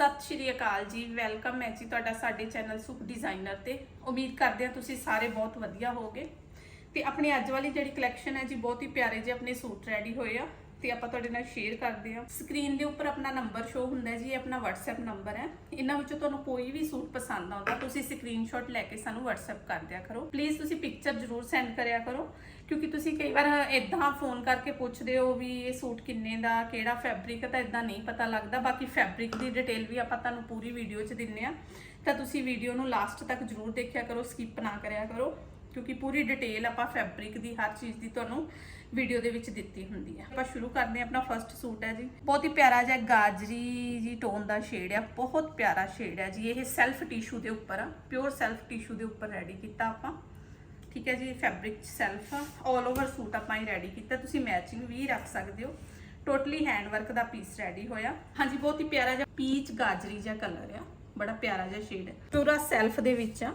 ਸਤਿ ਸ਼੍ਰੀ ਅਕਾਲ ਜੀ ਵੈਲਕਮ ਹੈ ਜੀ ਤੁਹਾਡਾ ਸਾਡੇ ਚੈਨਲ ਸੁਖ ਡਿਜ਼ਾਈਨਰ ਤੇ। ਉਮੀਦ ਕਰਦੇ ਹਾਂ ਤੁਸੀਂ ਸਾਰੇ ਬਹੁਤ ਵਧੀਆ ਹੋਵੋਗੇ। ਤੇ ਆਪਣੀ ਅੱਜ ਵਾਲੀ ਜਿਹੜੀ ਕਲੈਕਸ਼ਨ ਹੈ ਜੀ, ਬਹੁਤ ਹੀ ਪਿਆਰੇ ਜਿਹੇ ਆਪਣੇ ਸੂਟ ਰੈਡੀ ਹੋਏ ਆ। ਤੇ ਆਪਾਂ ਤੁਹਾਡੇ ਨਾਲ ਸ਼ੇਅਰ ਕਰਦੇ ਹਾਂ। ਸਕਰੀਨ ਦੇ ਉੱਪਰ ਆਪਣਾ ਨੰਬਰ ਸ਼ੋ ਹੁੰਦਾ ਜੀ, ਇਹ ਆਪਣਾ WhatsApp ਨੰਬਰ ਹੈ। ਇਹਨਾਂ ਵਿੱਚੋਂ ਤੁਹਾਨੂੰ ਕੋਈ ਵੀ ਸੂਟ ਪਸੰਦ ਆਉਂਦਾ, ਤੁਸੀਂ ਸਕਰੀਨਸ਼ਾਟ ਲੈ ਕੇ ਸਾਨੂੰ WhatsApp ਕਰ ਦਿਆ ਕਰੋ। ਪਲੀਜ਼ ਤੁਸੀਂ ਪਿਕਚਰ ਜ਼ਰੂਰ ਸੈਂਡ ਕਰਿਆ ਕਰੋ, ਕਿਉਂਕਿ ਤੁਸੀਂ ਕਈ ਵਾਰ ਇਦਾਂ ਫੋਨ ਕਰਕੇ ਪੁੱਛਦੇ ਹੋ ਵੀ ਇਹ ਸੂਟ ਕਿੰਨੇ ਦਾ, ਕਿਹੜਾ ਫੈਬਰਿਕ ਤਾਂ ਇਦਾਂ ਨਹੀਂ ਪਤਾ ਲੱਗਦਾ। ਬਾਕੀ ਫੈਬਰਿਕ ਦੀ ਡਿਟੇਲ ਵੀ ਆਪਾਂ ਤੁਹਾਨੂੰ ਪੂਰੀ ਵੀਡੀਓ 'ਚ ਦਿੰਨੇ ਆ ਤਾਂ ਤੁਸੀਂ ਵੀਡੀਓ ਨੂੰ ਲਾਸਟ ਤੱਕ ਜ਼ਰੂਰ ਦੇਖਿਆ ਕਰੋ ਸਕਿਪ ਨਾ ਕਰਿਆ ਕਰੋ। ਕਿਉਂਕਿ ਪੂਰੀ ਡਿਟੇਲ ਆਪਾਂ ਫੈਬਰਿਕ ਦੀ ਹਰ ਚੀਜ਼ ਦੀ ਤੁਹਾਨੂੰ ਵੀਡੀਓ ਦੇ ਵਿੱਚ ਦਿੱਤੀ ਹੁੰਦੀ ਹੈ ਆਪਾਂ ਸ਼ੁਰੂ ਕਰਦੇ ਹਾਂ, ਆਪਣਾ ਫਰਸਟ ਸੂਟ ਹੈ ਜੀ। ਬਹੁਤ ਹੀ ਪਿਆਰਾ ਜਿਹਾ ਗਾਜਰੀ ਜੀ ਟੋਨ ਦਾ ਸ਼ੇਡ ਆ, ਬਹੁਤ ਪਿਆਰਾ ਸ਼ੇਡ ਹੈ ਜੀ। ਇਹ ਸੈਲਫ ਟਿਸ਼ੂ ਦੇ ਉੱਪਰ ਆ ਪਿਓਰ ਸੈਲਫ ਟਿਸ਼ੂ ਦੇ ਉੱਪਰ ਰੈਡੀ ਕੀਤਾ ਆਪਾਂ। ਠੀਕ ਹੈ ਜੀ ਫੈਬਰਿਕ ਸੈਲਫ ਆ। ਆਲ ਓਵਰ ਸੂਟ ਆਪਾਂ ਹੀ ਰੈਡੀ ਕੀਤਾ। ਤੁਸੀਂ ਮੈਚਿੰਗ ਵੀ ਰੱਖ ਸਕਦੇ ਹੋ। ਟੋਟਲੀ ਹੈਂਡ ਵਰਕ ਦਾ ਪੀਸ ਰੈਡੀ ਹੋਇਆ। ਹਾਂਜੀ, ਬਹੁਤ ਹੀ ਪਿਆਰਾ ਜਿਹਾ ਪੀਚ ਗਾਜਰੀ ਜਿਹਾ ਕਲਰ ਆ। ਬੜਾ ਪਿਆਰਾ ਜਿਹਾ ਸ਼ੇਡ ਹੈ ਪੂਰਾ ਸੈਲਫ ਦੇ ਵਿੱਚ ਆ।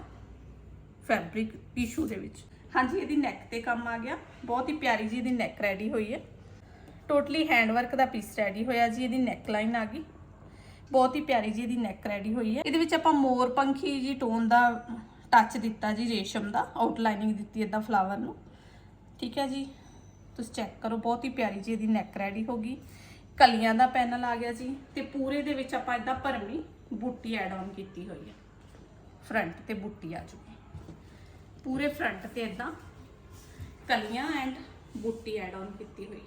ਫੈਬਰਿਕ ਟਿਸ਼ੂ ਦੇ ਵਿੱਚ। ਹਾਂਜੀ, ਇਹਦੀ ਨੈਕ ਤੇ ਕੰਮ ਆ ਗਿਆ। ਬਹੁਤ ਹੀ ਪਿਆਰੀ ਜੀ ਇਹਦੀ ਨੈਕ ਰੈਡੀ ਹੋਈ ਹੈ। ਟੋਟਲੀ ਹੈਂਡ ਵਰਕ ਦਾ ਪੀਸ ਰੈਡੀ ਹੋਇਆ ਜੀ, ਇਹਦੀ ਨੈਕ ਲਾਈਨ ਆ ਗਈ। ਬਹੁਤ ਹੀ ਪਿਆਰੀ ਜੀ ਇਹਦੀ ਨੈਕ ਰੈਡੀ ਹੋਈ ਹੈ। ਇਹਦੇ ਵਿੱਚ ਆਪਾਂ ਮੋਰ ਪੰਖੀ ਜੀ ਟੋਨ ਦਾ ਟੱਚ ਦਿੱਤਾ ਜੀ, ਰੇਸ਼ਮ ਦਾ ਆਊਟਲਾਈਨਿੰਗ ਦਿੱਤੀ ਇਦਾਂ ਫਲਾਵਰ ਨੂੰ। ਠੀਕ ਹੈ ਜੀ? ਤੁਸੀਂ ਚੈੱਕ ਕਰੋ, ਬਹੁਤ ਹੀ ਪਿਆਰੀ ਜੀ ਇਹਦੀ ਨੈਕ ਰੈਡੀ ਹੋ ਗਈ। ਕਲੀਆਂ ਦਾ ਪੈਨਲ ਆ ਗਿਆ ਜੀ ਤੇ ਪੂਰੇ ਦੇ ਵਿੱਚ ਆਪਾਂ ਇਦਾਂ ਭਰਮੀ ਬੂਟੀ ਐਡ ਆਨ ਕੀਤੀ ਹੋਈ ਹੈ। ਫਰੰਟ ਤੇ ਬੂਟੀ ਆ ਜੂਗੀ ਪੂਰੇ ਫਰੰਟ ਤੇ ਇਦਾਂ ਕਲੀਆਂ ਐਂਡ ਬੂਟੀ ਐਡ ਆਨ ਕੀਤੀ ਹੋਈ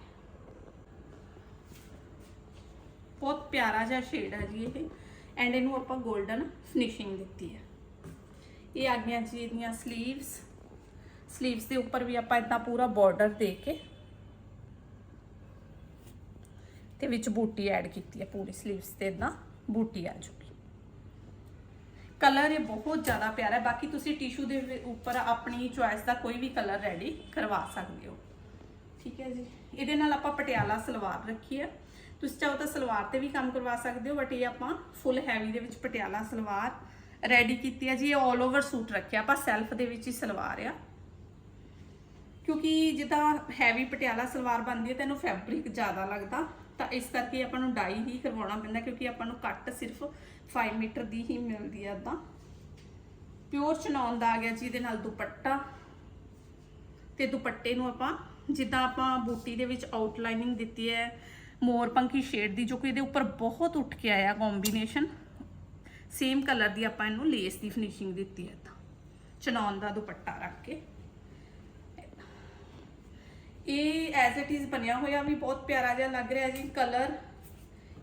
ਬਹੁਤ ਪਿਆਰਾ ਜਿਹਾ ਸ਼ੇਡ ਹੈ ਜੀ ਇਹ ਐਂਡ ਇਹਨੂੰ ਆਪਾਂ 골ਡਨ ਫਿਨਿਸ਼ਿੰਗ ਦਿੱਤੀ ਹੈ। ਇਹ ਆ ਗਈਆਂ ਜੀ ਇਹਦੀਆਂ ਸਲੀਵਸ ਸਲੀਵਸ ਦੇ ਉੱਪਰ ਵੀ ਆਪਾਂ ਇਦਾਂ ਪੂਰਾ ਬਾਰਡਰ ਦੇ ਕੇ ਤੇ ਵਿੱਚ ਬੂਟੀ ਐਡ ਕੀਤੀ ਹੈ, ਪੂਰੀ ਸਲੀਵਸ ਤੇ ਇਦਾਂ ਬੂਟੀ ਆ ਜੂਗੀ ਕਲਰ ਇਹ ਬਹੁਤ ਜ਼ਿਆਦਾ ਪਿਆਰਾ ਹੈ। ਬਾਕੀ ਤੁਸੀਂ ਟਿਸ਼ੂ ਦੇ ਉੱਪਰ ਆਪਣੀ ਚੁਆਇਸ ਦਾ ਕੋਈ ਵੀ ਕਲਰ ਰੈਡੀ ਕਰਵਾ ਸਕਦੇ ਹੋ। ਠੀਕ ਹੈ ਜੀ। ਇਹਦੇ ਨਾਲ ਆਪਾਂ ਪਟਿਆਲਾ ਸਲਵਾਰ ਰੱਖੀ ਹੈ। ਤੁਸੀਂ ਚਾਹੋ ਤਾਂ ਸਲਵਾਰ ਤੇ ਵੀ ਕੰਮ ਕਰਵਾ ਸਕਦੇ ਹੋ ਬਟ ਇਹ ਆਪਾਂ ਫੁੱਲ ਹੈਵੀ ਦੇ ਵਿੱਚ ਪਟਿਆਲਾ ਸਲਵਾਰ ਰੈਡੀ ਕੀਤੀ ਹੈ। ਜੀ, ਇਹ 올 ਓਵਰ ਸੂਟ ਰੱਖਿਆ। ਆਪਾਂ ਸੈਲਫ ਦੇ ਵਿੱਚ ਹੀ ਸਲਵਾਰ ਆ। ਕਿਉਂਕਿ ਜਿੱਦਾਂ ਹੈਵੀ ਪਟਿਆਲਾ ਸਲਵਾਰ ਬਣਦੀ ਹੈ, ਤੈਨੂੰ ਫੈਬਰਿਕ ਜ਼ਿਆਦਾ ਲੱਗਦਾ। ਤਾਂ ਇਸ ਕਰਕੇ ਆਪਾਂ ਨੂੰ ਡਾਈ ਹੀ ਕਰਵਾਉਣਾ ਪੈਂਦਾ ਕਿਉਂਕਿ ਆਪਾਂ ਨੂੰ ਕੱਟ ਸਿਰਫ 5 ਮੀਟਰ ਦੀ ਹੀ ਮਿਲਦੀ ਆ ਇਦਾਂ ਪਿਓਰ ਚਨੌਨ ਦਾ ਆ ਗਿਆ ਜੀ, ਇਹਦੇ ਨਾਲ ਦੁਪੱਟਾ। ਤੇ ਦੁਪੱਟੇ ਨੂੰ ਆਪਾਂ, ਜਿੱਦਾਂ ਆਪਾਂ ਬੂਟੀ ਦੇ ਵਿੱਚ ਆਊਟਲਾਈਨਿੰਗ ਦਿੱਤੀ ਹੈ, ਮੋਰ ਪੰਖੀ ਸ਼ੇਡ ਦੀ, ਜੋ ਕਿ ਇਹਦੇ ਉੱਪਰ ਬਹੁਤ ਉੱਠ ਕੇ ਆਇਆ ਕੰਬੀਨੇਸ਼ਨ ਸੇਮ ਕਲਰ ਦੀ ਆਪਾਂ ਇਹਨੂੰ ਲੇਸ ਦੀ ਫਿਨਿਸ਼ਿੰਗ ਦਿੱਤੀ ਹੈ ਤਾਂ ਚਨੌਨ ਦਾ ਦੁਪੱਟਾ ਰੱਖ ਕੇ। ਇਹ ਐਜ਼ ਇਟ ਇਜ਼ ਬਣਿਆ ਹੋਇਆ ਵੀ ਬਹੁਤ ਪਿਆਰਾ ਜਿਹਾ ਲੱਗ ਰਿਹਾ ਜੀ ਕਲਰ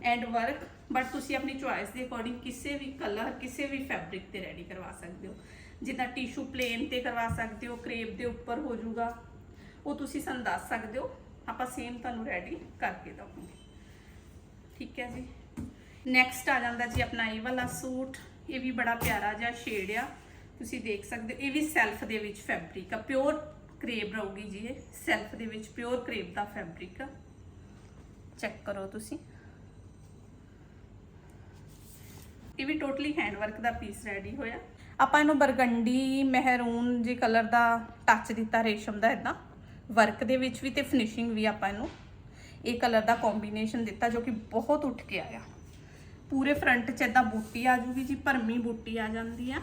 ਐਂਡ ਵਰਕ ਬਟ ਤੁਸੀਂ ਆਪਣੀ ਚੁਆਇਸ ਦੇ ਅਕੋਰਡਿੰਗ ਕਿਸੇ ਵੀ ਕਲਰ ਕਿਸੇ ਵੀ ਫੈਬਰਿਕ ਤੇ ਰੈਡੀ ਕਰਵਾ ਸਕਦੇ ਹੋ। ਜਿੱਦਾਂ ਟਿਸ਼ੂ ਪਲੇਨ ਤੇ ਕਰਵਾ ਸਕਦੇ ਹੋ ਕਰੇਪ ਦੇ ਉੱਪਰ ਹੋ ਜਾਊਗਾ। ਉਹ ਤੁਸੀਂ ਸਾਨੂੰ ਦੱਸ ਸਕਦੇ ਹੋ, ਆਪਾਂ ਸੇਮ ਤੁਹਾਨੂੰ ਰੈਡੀ ਕਰਕੇ ਦਵਾਂਗੇ। ਠੀਕ ਹੈ ਜੀ। ਨੈਕਸਟ ਆ ਜਾਂਦਾ ਜੀ ਆਪਣਾ ਇਹ ਵਾਲਾ ਸੂਟ। ਇਹ ਵੀ ਬੜਾ ਪਿਆਰਾ ਜਿਹਾ ਸ਼ੇਡ ਆ। ਤੁਸੀਂ ਦੇਖ ਸਕਦੇ ਹੋ, ਇਹ ਵੀ ਸੈਲਫ ਦੇ ਵਿੱਚ ਫੈਬਰਿਕ ਆ। ਪਿਓਰ ਕਰੇਬ ਰਹੂਗੀ ਜੀ ਇਹ, ਸੈਲਫ ਦੇ ਵਿੱਚ ਪਿਓਰ ਕਰੇਬ ਦਾ ਫੈਬਰਿਕ। ਆ ਚੈੱਕ ਕਰੋ ਤੁਸੀਂ। ਇਹ ਵੀ ਟੋਟਲੀ ਹੈਂਡਵਰਕ ਦਾ ਪੀਸ ਰੈਡੀ ਹੋਇਆ। ਆਪਾਂ ਇਹਨੂੰ ਬਰਗੰਡੀ, ਮਹਿਰੂਨ ਜੀ ਕਲਰ ਦਾ ਟੱਚ ਦਿੱਤਾ, ਰੇਸ਼ਮ ਦਾ ਇਦਾਂ ਵਰਕ ਦੇ ਵਿੱਚ ਵੀ ਤੇ ਫਿਨਿਸ਼ਿੰਗ ਵੀ ਆਪਾਂ ਇਹਨੂੰ ਇਹ ਕਲਰ ਦਾ ਕੰਬੀਨੇਸ਼ਨ ਦਿੱਤਾ ਜੋ ਕਿ ਬਹੁਤ ਉੱਠ ਕੇ ਆਇਆ। ਪੂਰੇ ਫਰੰਟ 'ਚ ਇਦਾਂ ਬੂਟੀ ਆ ਜੂਗੀ ਜੀ, ਭਰਮੀ ਬੂਟੀ ਆ ਜਾਂਦੀ ਆ।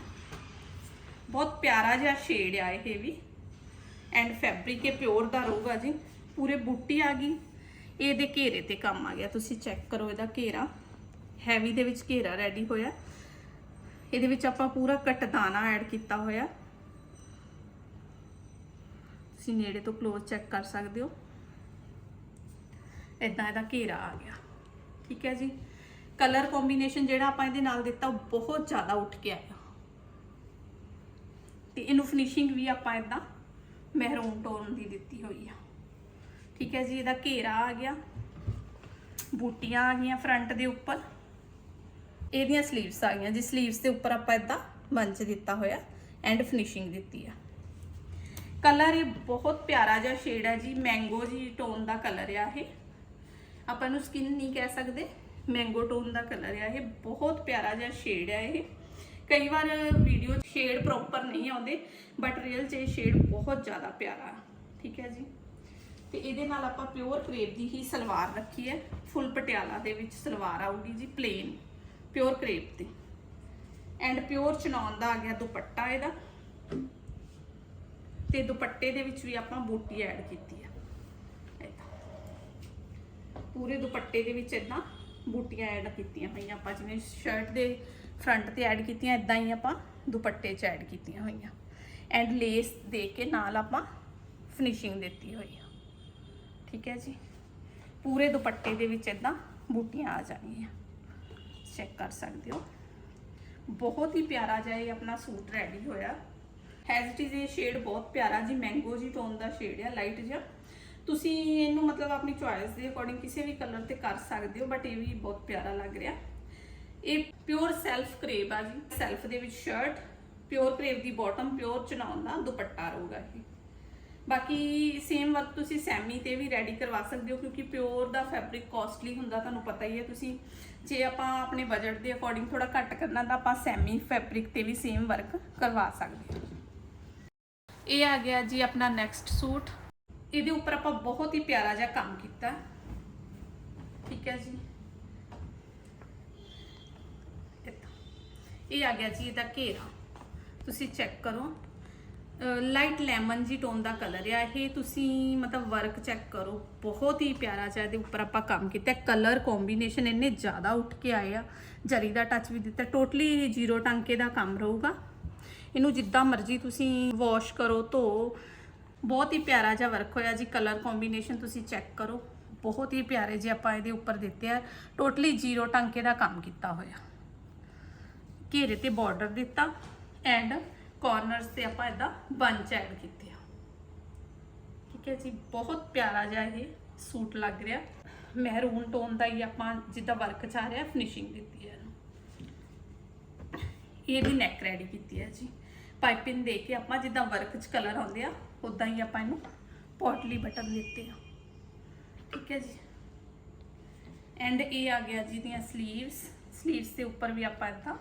ਬਹੁਤ ਪਿਆਰਾ ਜਿਹਾ ਸ਼ੇਡ ਆ ਇਹ ਵੀ। ਐਂਡ ਫੈਬਰਿਕ ਇਹ ਪਿਓਰ ਦਾ ਰਹੂਗਾ ਜੀ। ਪੂਰੇ ਬੂਟੀ ਆ ਗਈ। ਇਹਦੇ ਘੇਰੇ ਤੇ ਕੰਮ ਆ ਗਿਆ। ਤੁਸੀਂ ਚੈੱਕ ਕਰੋ ਇਹਦਾ ਘੇਰਾ। ਹੈਵੀ ਦੇ ਵਿੱਚ ਘੇਰਾ ਰੈਡੀ ਹੋਇਆ। ਇਹਦੇ ਵਿੱਚ ਆਪਾਂ ਪੂਰਾ ਕਟਦਾਨਾ ਐਡ ਕੀਤਾ ਹੋਇਆ। ਤੁਸੀਂ ਨੇੜੇ ਤੋਂ ক্লোਜ਼ ਚੈੱਕ ਕਰ ਸਕਦੇ ਹੋ। ਇਦਾਂ ਇਹਦਾ ਘੇਰਾ ਆ ਗਿਆ। ਠੀਕ ਹੈ ਜੀ। ਕਲਰ ਕੰਬੀਨੇਸ਼ਨ ਜਿਹੜਾ ਆਪਾਂ ਇਹਦੇ ਨਾਲ ਦਿੱਤਾ, ਉਹ ਬਹੁਤ ਜ਼ਿਆਦਾ ਉੱਠ ਕੇ ਆਇਆ। ਤੇ ਇਹਨੂੰ ਫਿਨਿਸ਼ਿੰਗ ਵੀ ਆਪਾਂ ਇਦਾਂ ਮਹਿਰੂਨ ਟੋਨ ਦੀ ਦਿੱਤੀ ਹੋਈ ਆ। ਠੀਕ ਹੈ ਜੀ, ਇਹਦਾ ਘੇਰਾ ਆ ਗਿਆ। ਬੂਟੀਆਂ ਆ ਗਈਆਂ ਫਰੰਟ ਦੇ ਉੱਪਰ। ਇਹਦੀਆਂ 슬ੀਵਸ ਆ ਗਈਆਂ ਜੀ। 슬ੀਵਸ ਦੇ ਉੱਪਰ ਆਪਾਂ ਇਦਾਂ ਮੰਚ ਦਿੱਤਾ ਹੋਇਆ ਐਂਡ ਫਿਨਿਸ਼ਿੰਗ ਦਿੱਤੀ ਆ। ਕਲਰ ਇਹ ਬਹੁਤ ਪਿਆਰਾ ਜਿਹਾ ਸ਼ੇਡ ਹੈ ਜੀ। ਮੈਂਗੋ ਜੀ ਟੋਨ ਦਾ ਕਲਰ ਆ ਇਹ। ਆਪਾਂ ਨੂੰ ਸਕਿਨ ਨਹੀਂ ਕਹਿ ਸਕਦੇ। ਮੈਂਗੋ ਟੋਨ ਦਾ ਕਲਰ ਆ ਇਹ। ਬਹੁਤ ਪਿਆਰਾ ਜਿਹਾ ਸ਼ੇਡ ਆ ਇਹ। ਕਈ ਵਾਰ ਵੀਡੀਓ ਸ਼ੇਡ ਪ੍ਰੋਪਰ ਨਹੀਂ ਆਉਂਦੇ ਬਟ ਰੀਅਲ ਚ ਇਹ ਸ਼ੇਡ ਬਹੁਤ ਜ਼ਿਆਦਾ ਪਿਆਰਾ, ਠੀਕ ਹੈ ਜੀ? ਤੇ ਇਹਦੇ ਨਾਲ ਆਪਾਂ ਪਿਓਰ ਕਰੇਪ ਦੀ ਹੀ ਸਲਵਾਰ ਰੱਖੀ ਹੈ, ਫੁੱਲ ਪਟਿਆਲਾ ਦੇ ਵਿੱਚ ਸਲਵਾਰ ਆਊਗੀ ਜੀ ਪਲੇਨ ਪਿਓਰ ਕਰੇਪ ਤੇ। ਐਂਡ ਪਿਓਰ ਚਨੌਨ ਦਾ ਆ ਗਿਆ ਦੁਪੱਟਾ ਇਹਦਾ। ਤੇ ਦੁਪੱਟੇ ਦੇ ਵਿੱਚ ਵੀ ਆਪਾਂ ਬੂਟੀ ਐਡ ਕੀਤੀ ਆ ਪੂਰੇ ਦੁਪੱਟੇ ਦੇ ਵਿੱਚ ਇਦਾਂ ਬੂਟੀਆਂ ਐਡ ਕੀਤੀਆਂ ਹੋਈਆਂ ਆਪਾਂ, ਜਿਵੇਂ ਸ਼ਰਟ ਦੇ ਫਰੰਟ ਤੇ ਐਡ ਕੀਤੀਆਂ ਇਦਾਂ ਹੀ ਆਪਾਂ ਦੁਪੱਟੇ 'ਚ ਐਡ ਕੀਤੀਆਂ ਹੋਈਆਂ। ਐਂਡ ਲੇਸ ਦੇ ਕੇ ਨਾਲ ਆਪਾਂ ਫਿਨਿਸ਼ਿੰਗ ਦਿੱਤੀ ਹੋਈ ਆ। ਠੀਕ ਹੈ ਜੀ? ਪੂਰੇ ਦੁਪੱਟੇ ਦੇ ਵਿੱਚ ਇਦਾਂ ਬੂਟੀਆਂ ਆ ਜਾਣਗੀਆਂ ਚੈੱਕ ਕਰ ਸਕਦੇ ਹੋ। ਬਹੁਤ ਹੀ ਪਿਆਰਾ ਜਿਹਾ ਇਹ ਆਪਣਾ ਸੂਟ ਰੈਡੀ ਹੋਇਆ। ਹੈਜ਼ ਇਟ ਇਜ਼ ਇਹ ਸ਼ੇਡ ਬਹੁਤ ਪਿਆਰਾ ਜੀ ਮੈਂਗੋ ਜੀ ਟੋਨ ਦਾ ਸ਼ੇਡ ਆ ਲਾਈਟ ਜਿਹਾ। ਤੁਸੀਂ ਇਹਨੂੰ ਮਤਲਬ ਆਪਣੀ ਚੁਆਇਸ ਦੇ ਅਕੋਰਡਿੰਗ ਕਿਸੇ ਵੀ ਕਲਰ ਤੇ ਕਰ ਸਕਦੇ ਹੋ ਬਟ ਇਹ ਵੀ ਬਹੁਤ ਪਿਆਰਾ ਲੱਗ ਰਿਹਾ। ਇਹ ਪਿਓਰ ਸੈਲਫ ਕਰੇਬ ਆ ਜੀ। ਸੈਲਫ ਦੇ ਵਿੱਚ ਸ਼ਰਟ ਪਿਓਰ ਕਰੇਬ ਦੀ ਬਾਟਮ ਪਿਓਰ ਚਨਾਉਣ ਦਾ ਦੁਪੱਟਾ ਰਹੂਗਾ ਇਹ। ਬਾਕੀ ਸੇਮ ਵਰਕ ਤੁਸੀਂ ਸੈਮੀ ਤੇ ਵੀ ਰੈਡੀ ਕਰਵਾ ਸਕਦੇ ਹੋ, ਕਿਉਂਕਿ ਪਿਓਰ ਦਾ ਫੈਬਰਿਕ ਕਾਸਟਲੀ ਹੁੰਦਾ, ਤੁਹਾਨੂੰ ਪਤਾ ਹੀ ਹੈ ਤੁਸੀਂ। ਜੇ ਆਪਾਂ ਆਪਣੇ ਬਜਟ ਦੇ ਅਕੋਰਡਿੰਗ ਥੋੜਾ ਘੱਟ ਕਰਨਾ, ਤਾਂ ਆਪਾਂ ਸੈਮੀ ਫੈਬਰਿਕ ਤੇ ਵੀ ਸੇਮ ਵਰਕ ਕਰਵਾ ਸਕਦੇ ਹਾਂ। ਇਹ ਆ ਗਿਆ ਜੀ ਆਪਣਾ ਨੈਕਸਟ ਸੂਟ। ਇਹਦੇ ਉੱਪਰ ਆਪਾਂ ਬਹੁਤ ਹੀ ਪਿਆਰਾ ਜਿਹਾ ਕੰਮ ਕੀਤਾ। ਠੀਕ ਹੈ ਜੀ। ਇਹ ਆ ਗਿਆ ਜੀ ਇਹਦਾ ਘੇਰਾ। ਤੁਸੀਂ ਚੈੱਕ ਕਰੋ। ਲਾਈਟ ਲੈਮਨ ਜੀ ਟੋਨ ਦਾ ਕਲਰ ਆ। ਇਹ ਤੁਸੀਂ ਮਤਲਬ ਵਰਕ ਚੈੱਕ ਕਰੋ। ਬਹੁਤ ਹੀ ਪਿਆਰਾ ਜਿਹਾ ਇਹਦੇ ਉੱਪਰ ਆਪਾਂ ਕੰਮ ਕੀਤਾ। ਕਲਰ ਕੰਬੀਨੇਸ਼ਨ ਇੰਨੇ ਜ਼ਿਆਦਾ ਉੱਠ ਕੇ ਆਏ ਆ। ਜਰੀ ਦਾ ਟੱਚ ਵੀ ਦਿੱਤਾ। ਟੋਟਲੀ ਜ਼ੀਰੋ ਟਾਂਕੇ ਦਾ ਕੰਮ ਰਹੂਗਾ। ਇਹਨੂੰ ਜਿੱਦਾਂ ਮਰਜ਼ੀ ਤੁਸੀਂ ਵਾਸ਼ ਕਰੋ, ਧੋ। ਬਹੁਤ ਹੀ ਪਿਆਰਾ ਜਿਹਾ ਵਰਕ ਹੋਇਆ ਜੀ ਕਲਰ ਕੰਬੀਨੇਸ਼ਨ ਤੁਸੀਂ ਚੈੱਕ ਕਰੋ। ਬਹੁਤ ਹੀ ਪਿਆਰੇ ਜੇ ਆਪਾਂ ਇਹਦੇ ਉੱਪਰ ਦਿੱਤੇ ਆ। ਟੋਟਲੀ ਜ਼ੀਰੋ ਟਾਂਕੇ ਦਾ ਕੰਮ ਕੀਤਾ ਹੋਇਆ। ਘੇਰੇ ਤੇ ਬਾਰਡਰ ਦਿੱਤਾ ਐਂਡ ਕਾਰਨਰਸ ਤੇ ਆਪਾਂ ਇਹਦਾ ਬੰਚ ਐਡ ਕੀਤੇ ਆ। ਠੀਕ ਹੈ ਜੀ, ਬਹੁਤ ਪਿਆਰਾ ਜਿਹਾ ਇਹ ਸੂਟ ਲੱਗ ਰਿਹਾ। ਮਹਿਰੂਨ ਟੋਨ ਦਾ ਹੀ ਆਪਾਂ ਜਿੱਦਾਂ ਵਰਕ ਚ ਆ ਰਿਹਾ ਫਿਨਿਸ਼ਿੰਗ ਦਿੱਤੀ ਹੈ ਇਹਨੂੰ। ਇਹਦੀ ਨੈਕ ਰੈਡੀ ਕੀਤੀ ਹੈ ਜੀ। ਪਾਈਪਿੰਗ ਦੇ ਕੇ ਆਪਾਂ ਜਿੱਦਾਂ ਵਰਕ 'ਚ ਕਲਰ ਆਉਂਦੇ ਆ ਉਦਾਂ ਹੀ ਆਪਾਂ ਇਹਨੂੰ ਪੋਟਲੀ ਬਟਨ ਦਿੱਤੇ ਆ। ਠੀਕ ਹੈ ਜੀ? ਐਂਡ ਇਹ ਆ ਗਿਆ ਜੀ ਦੀਆਂ 슬ੀਵਸ 슬ੀਵਸ ਦੇ ਉੱਪਰ ਵੀ ਆਪਾਂ ਇਦਾਂ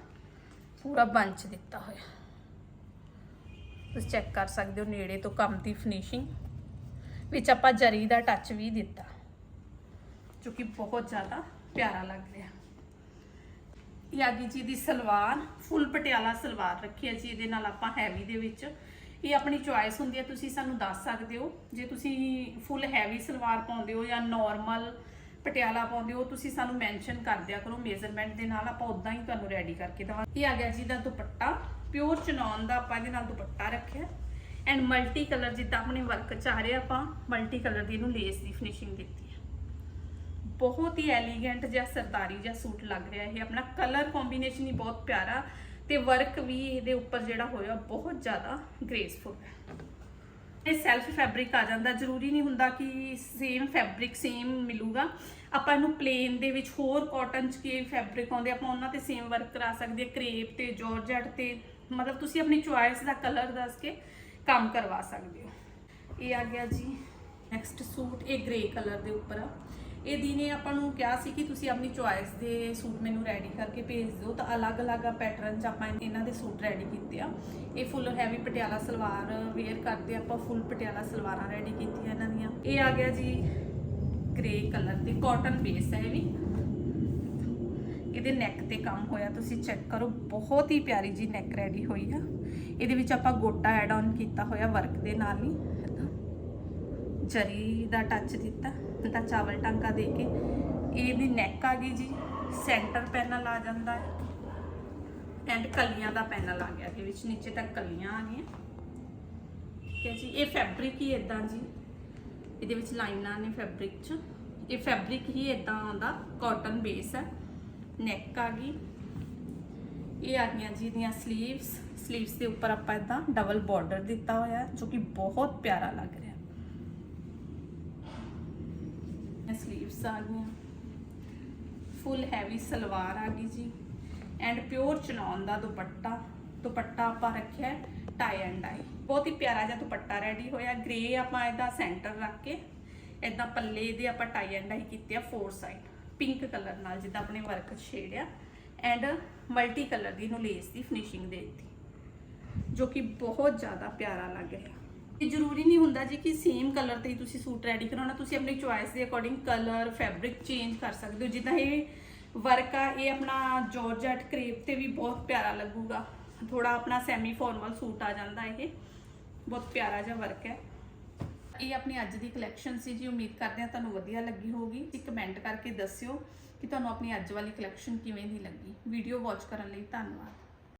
ਪੂਰਾ ਬੰਚ ਦਿੱਤਾ ਹੋਇਆ। ਤੁਸੀਂ ਚੈੱਕ ਕਰ ਸਕਦੇ ਹੋ ਨੇੜੇ ਤੋਂ ਕੰਮ ਦੀ ਫਿਨਿਸ਼ਿੰਗ ਵਿੱਚ ਆਪਾਂ ਜਰੀ ਦਾ ਟੱਚ ਵੀ ਦਿੱਤਾ, ਜੋ ਕਿ ਬਹੁਤ ਜ਼ਿਆਦਾ ਪਿਆਰਾ ਲੱਗ ਰਿਹਾ। ਇਹ ਆ ਜੀ ਦੀ ਸਲਵਾਰ, ਫੁੱਲ ਪਟਿਆਲਾ ਸਲਵਾਰ ਰੱਖੀ ਹੈ ਜੀ, ਇਹਦੇ ਨਾਲ ਆਪਾਂ ਹੈਵੀ ਦੇ ਵਿੱਚ। ਇਹ ਆਪਣੀ ਚੁਆਇਸ ਹੁੰਦੀ ਹੈ, ਤੁਸੀਂ ਸਾਨੂੰ ਦੱਸ ਸਕਦੇ ਹੋ। ਜੇ ਤੁਸੀਂ ਫੁੱਲ ਹੈਵੀ ਸਲਵਾਰ ਪਾਉਂਦੇ ਹੋ ਜਾਂ ਨਾਰਮਲ ਪਟਿਆਲਾ ਪਾਉਂਦੇ ਹੋ, ਤੁਸੀਂ ਸਾਨੂੰ ਮੈਂਸ਼ਨ ਕਰ ਦਿਆ ਕਰੋ ਮੇਜ਼ਰਮੈਂਟ ਦੇ ਨਾਲ ਆਪਾਂ ਉਦਾਂ ਹੀ ਤੁਹਾਨੂੰ ਰੈਡੀ ਕਰਕੇ ਦਵਾਂਗੇ ਇਹ ਆ ਗਿਆ ਜੀ ਦਾ ਦੁਪੱਟਾ। ਪਿਓਰ ਚਨੌਨ ਦਾ ਆਪਾਂ ਇਹਦੇ ਨਾਲ ਦੁਪੱਟਾ ਰੱਖਿਆ। ਐਂਡ ਮਲਟੀ ਕਲਰ ਜਿੱਦਾਂ ਆਪਣੇ ਵਰਕ ਚ ਆ ਰਿਹਾ ਆਪਾਂ ਮਲਟੀ ਕਲਰ ਦੀ ਇਹਨੂੰ ਲੇਸ ਦੀ ਫਿਨਿਸ਼ਿੰਗ ਦਿੱਤੀ ਬਹੁਤ ਹੀ ਐਲੀਗੈਂਟ ਜਿਹਾ ਸਰਦਾਰੀ ਜਿਹਾ ਸੂਟ ਲੱਗ ਰਿਹਾ ਇਹ। ਆਪਣਾ ਕਲਰ ਕੰਬੀਨੇਸ਼ਨ ਹੀ ਬਹੁਤ ਪਿਆਰਾ ਤੇ ਵਰਕ ਵੀ ਇਹਦੇ ਉੱਪਰ ਜਿਹੜਾ ਹੋਇਆ ਬਹੁਤ ਜ਼ਿਆਦਾ ਗ੍ਰੇਸਫੁਲ ਹੈ। ਇਹ ਸੈਲਫ ਫੈਬਰਿਕ ਆ ਜਾਂਦਾ। ਜ਼ਰੂਰੀ ਨਹੀਂ ਹੁੰਦਾ ਕਿ ਸੇਮ ਫੈਬਰਿਕ ਸੇਮ ਮਿਲੂਗਾ। ਆਪਾਂ ਇਹਨੂੰ ਪਲੇਨ ਦੇ ਵਿੱਚ ਹੋਰ ਕਾਟਨ ਚ ਕੀ ਫੈਬਰਿਕ ਆਉਂਦੇ, ਆਪਾਂ ਉਹਨਾਂ ਤੇ ਸੇਮ ਵਰਕ ਕਰਾ ਸਕਦੇ ਹਾਂ। ਕ੍ਰੇਪ ਤੇ ਜਾਰਜਟ ਤੇ, ਮਤਲਬ ਤੁਸੀਂ ਆਪਣੀ ਚੁਆਇਸ ਦਾ ਕਲਰ ਦੱਸ ਕੇ ਕੰਮ ਕਰਵਾ ਸਕਦੇ ਹੋ। ਇਹ ਆ ਗਿਆ ਜੀ ਨੈਕਸਟ ਸੂਟ। ਇਹ ਗ੍ਰੇ ਕਲਰ ਦੇ ਉੱਪਰ ਆ। ਇਹਦੀ ਨੇ ਆਪਾਂ ਨੂੰ ਕਿਹਾ ਸੀ ਕਿ ਤੁਸੀਂ ਆਪਣੀ ਚੁਆਇਸ ਦੇ ਸੂਟ ਮੈਨੂੰ ਰੈਡੀ ਕਰਕੇ ਭੇਜ ਦਿਓ। ਤਾਂ ਅਲੱਗ-ਅਲੱਗ ਪੈਟਰਨ ਚ ਆਪਾਂ ਇਹਨਾਂ ਦੇ ਸੂਟ ਰੈਡੀ ਕੀਤੇ ਆ। ਇਹ full heavy Patiala salwar wear ਕਰਦੇ ਆਪਾਂ ਫੁੱਲ ਪਟਿਆਲਾ ਸਲਵਾਰਾਂ ਰੈਡੀ ਕੀਤੀਆਂ ਇਹਨਾਂ ਦੀਆਂ। ਇਹ ਆ ਗਿਆ ਜੀ ਗ੍ਰੇ ਕਲਰ ਤੇ ਕਾਟਨ ਬੇਸ ਹੈ ਇਹ ਵੀ। ਇਹਦੇ ਨੈਕ ਤੇ ਕੰਮ ਹੋਇਆ, ਤੁਸੀਂ ਚੈੱਕ ਕਰੋ। ਬਹੁਤ ਹੀ ਪਿਆਰੀ ਜੀ ਨੈਕ ਰੈਡੀ ਹੋਈ ਆ। ਇਹਦੇ ਵਿੱਚ ਆਪਾਂ ਗੋਟਾ ਐਡ ਆਨ ਕੀਤਾ ਹੋਇਆ ਵਰਕ ਦੇ ਨਾਲ ਹੀ। ਜਰੀ ਦਾ ਟੱਚ ਦਿੱਤਾ। ਤਾਂ ਚਾਵਲ ਟਾਂਕਾ ਦੇ ਕੇ, ਇਹਦੀ ਨੈਕ ਆ ਗਈ ਜੀ ਸੈਂਟਰ ਪੈਨਲ ਆ ਜਾਂਦਾ ਹੈ ਐਂਡ ਕਲੀਆਂ ਦਾ ਪੈਨਲ ਆ ਗਿਆ, ਇਹਦੇ ਵਿੱਚ ਨੀਚੇ ਤੱਕ ਕਲੀਆਂ ਆ ਗਈਆਂ। ਠੀਕ ਹੈ ਜੀ, ਇਹ ਫੈਬਰਿਕ ਹੀ ਇਦਾਂ ਜੀ, ਇਹਦੇ ਵਿੱਚ ਲਾਈਨਾਂ ਨੇ ਫੈਬਰਿਕ 'ਚ। ਇਹ ਫੈਬਰਿਕ ਹੀ ਇਦਾਂ ਆਉਂਦਾ ਕਾਟਨ ਬੇਸ ਹੈ ਨੈਕ ਆ ਗਈ। ਇਹ ਆ ਗਈਆਂ ਜੀ ਦੀਆਂ 슬ੀਵਸ 슬ੀਵਸ ਦੇ ਉੱਪਰ ਆਪਾਂ ਇਦਾਂ ਡਬਲ ਬਾਰਡਰ ਦਿੱਤਾ ਹੋਇਆ ਜੋ ਕਿ ਬਹੁਤ ਪਿਆਰਾ ਲੱਗ ਰਿਹਾ ਸਲੀਵਸ ਆ ਗਈਆਂ ਫੁੱਲ ਹੈਵੀ ਸਲਵਾਰ ਆ ਗਈ ਜੀ। ਐਂਡ ਪਿਓਰ ਚਨੌਨ ਦਾ ਦੁਪੱਟਾ। ਦੁਪੱਟਾ ਆਪਾਂ ਰੱਖਿਆ ਟਾਈ ਐਂਡ ਡਾਈ ਬਹੁਤ ਹੀ ਪਿਆਰਾ ਜਿਹਾ ਦੁਪੱਟਾ ਰੈਡੀ ਹੋਇਆ। ਗ੍ਰੇ ਆਪਾਂ ਇਹਦਾ ਸੈਂਟਰ ਰੱਖ ਕੇ ਇਦਾਂ ਪੱਲੇ ਦੇ ਆਪਾਂ ਟਾਈ ਐਂਡ ਡਾਈ ਕੀਤੀ ਆ ਫੋਰ ਸਾਈਡ ਪਿੰਕ ਕਲਰ ਨਾਲ ਜਿੱਦਾਂ ਆਪਣੇ ਵਰਕ ਸ਼ੇਡ ਆ ਐਂਡ ਮਲਟੀ ਕਲਰ ਦੀ ਨੂੰ ਲੇਸ ਦੀ ਫਿਨਿਸ਼ਿੰਗ ਦੇ ਦਿੱਤੀ। ਜੋ ਕਿ ਬਹੁਤ ਜ਼ਿਆਦਾ ਪਿਆਰਾ ਲੱਗ ਰਿਹਾ। ਇਹ ਜ਼ਰੂਰੀ ਨਹੀਂ ਹੁੰਦਾ ਜੀ ਕਿ ਸੇਮ ਕਲਰ ਤੇ ਹੀ ਤੁਸੀਂ ਸੂਟ ਰੈਡੀ ਕਰਾਉਣਾ, ਤੁਸੀਂ ਆਪਣੀ ਚੁਆਇਸ ਦੇ ਅਕੋਰਡਿੰਗ ਕਲਰ ਫੈਬਰਿਕ ਚੇਂਜ ਕਰ ਸਕਦੇ ਹੋ। ਜਿੱਦਾਂ ਇਹ ਵਰਕ ਆ, ਇਹ ਆਪਣਾ ਜਾਰਜਟ ਕਰੇਪ ਤੇ ਵੀ ਬਹੁਤ ਪਿਆਰਾ ਲੱਗੂਗਾ। ਥੋੜਾ ਆਪਣਾ ਸੈਮੀ ਫਾਰਮਲ ਸੂਟ ਆ ਜਾਂਦਾ ਇਹ। ਬਹੁਤ ਪਿਆਰਾ ਜਿਹਾ ਵਰਕ ਹੈ। ਇਹ ਆਪਣੀ ਅੱਜ ਦੀ ਕਲੈਕਸ਼ਨ ਸੀ ਜੀ। ਉਮੀਦ ਕਰਦੇ ਹਾਂ ਤੁਹਾਨੂੰ ਵਧੀਆ ਲੱਗੀ ਹੋਊਗੀ। ਤੇ ਕਮੈਂਟ ਕਰਕੇ ਦੱਸਿਓ ਕਿ ਤੁਹਾਨੂੰ ਆਪਣੀ ਅੱਜ ਵਾਲੀ ਕਲੈਕਸ਼ਨ ਕਿਵੇਂ ਦੀ ਲੱਗੀ। ਵੀਡੀਓ ਵਾਚ ਕਰਨ ਲਈ ਧੰਨਵਾਦ।